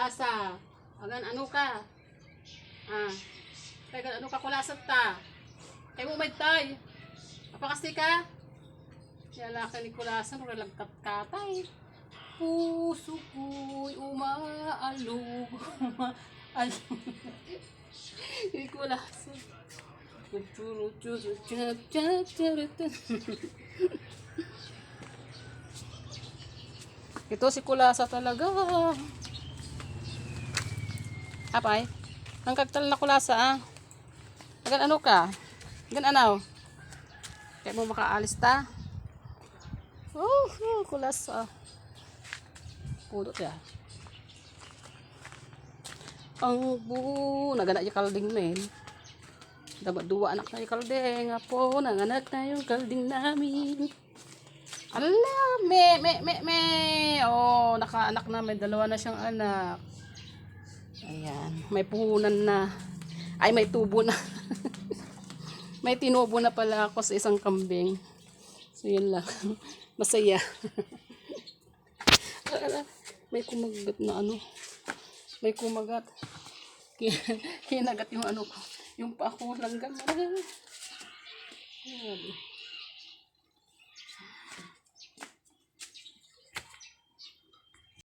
kulasa. Agan ano ka? Ah. Kaya ano ka kulasat ta? Kay mo may tay. Apa kasi ka? Yala ka ni kulasan, relagkat ka tay. Puso ko'y umaalog. Umaalog. Ni kulasan. Ito si Kulasa talaga. Apay? Ang kagtal na Kulasa ah. Agan ano ka? Agan ano? Kaya mo makaalis ta? Oh, oh Kulasa. Pudot ya. Ang bu, nagana yung kalding men. Dapat dua anak na yung kalding. Apo, nanganak na yung kalding namin. Ala, me, me, me, me. Oh, nakaanak na. May dalawa na siyang anak. Ayan. May puhunan na. Ay, may tubo na. may tinubo na pala ako sa isang kambing. So, yun lang. Masaya. May kumagat na ano. May kumagat. Kinagat yung ano ko. Yung pa ako langgam. Ayan.